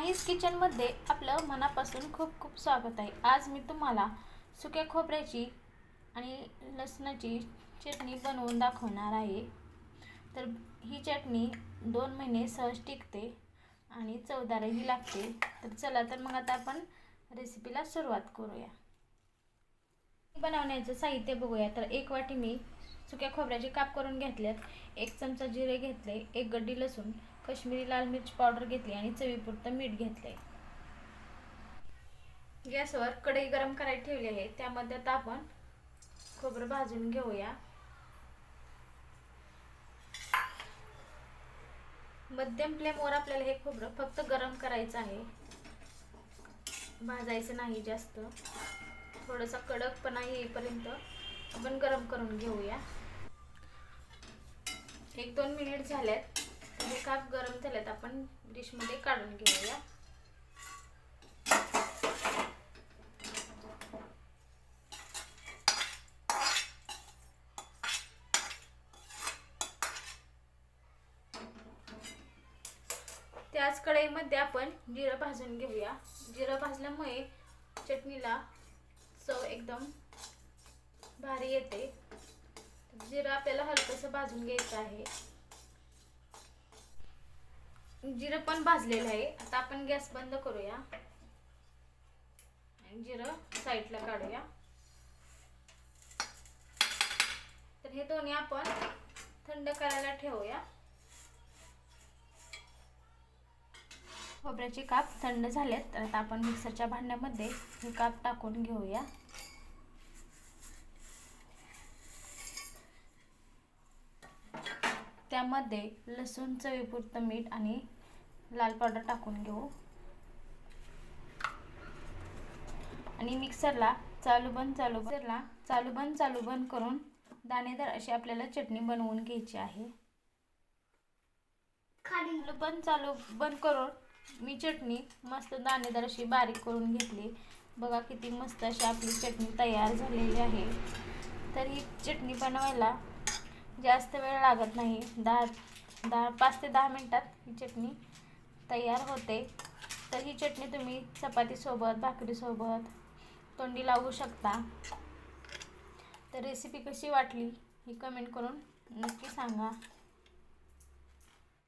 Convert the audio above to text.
माहीस किचनमध्ये आपलं मनापासून खूप खूप स्वागत आहे. आज मी तुम्हाला सुक्या खोबऱ्याची आणि लसणाची चटणी बनवून दाखवणार आहे. तर ही चटणी दोन महिने सहज टिकते आणि चवदारही लागते. तर चला तर मग आता आपण रेसिपीला सुरुवात करूया. बनवण्याचं साहित्य बघूया. तर एक वाटी मी सुक्या खोबऱ्याचे काप करून घेतल्यात. एक चमचा जिरे घेतले एक गड्डी लसूण कश्मीरी लाल मिरच पावडर घेतली आणि चवीपुरतं मीठ घेतले गॅसवर कढई गरम करायला ठेवली आहे. त्यामध्ये आता आपण खोबरं भाजून घेऊया. मध्यम फ्लेमवर आपल्याला हे खोबरं फक्त गरम करायचं आहे. भाजायचं नाही जास्त. थोडासा कडकपणा येईपर्यंत आपण गरम करून घेऊया. एक दोन मिनिट झाल्यात हे काप गरम झाल्यात आपण डिशमध्ये काढून घेऊया. त्याच कढईमध्ये आपण जिरं भाजून घेऊया. जिरं भाजल्यामुळे चटणीला चव एकदम भारी येते. जिरं आपल्याला हलकंसं भाजून घ्यायचं आहे. जिरं पण भाजलेलं आहे. आता आपण गॅस बंद करूया. जिरं साईडला काढूया. तर हे दोन्ही आपण थंड करायला ठेवूया. खोबऱ्याचे काप थंड झालेत. तर आता आपण मिक्सरच्या भांड्यामध्ये हे काप टाकून घेऊया. त्यामध्ये लसूण चवीपुरतं मीठ आणि लाल पावडर टाकून घेऊ. आणि मिक्सरला चालू बंद चालू मिक्सरला चालू बंद चालू बंद करून दाणेदार अशी आपल्याला चटणी बनवून घ्यायची आहे. चालू बंद चालू बंद करून मी चटणी मस्त दाणेदार अशी बारीक करून घेतली. बघा किती मस्त अशी आपली चटणी तयार झालेली आहे. तर ही चटणी बनवायला जास्त वेळ लागत नाही. दहा दहा पाच ते दहा मिनटात ही चटणी तयार होते. तर ही चटणी तुम्ही चपातीसोबत भाकरीसोबत तोंडी लावू शकता. तर रेसिपी कशी वाटली ही कमेंट करून नक्की सांगा.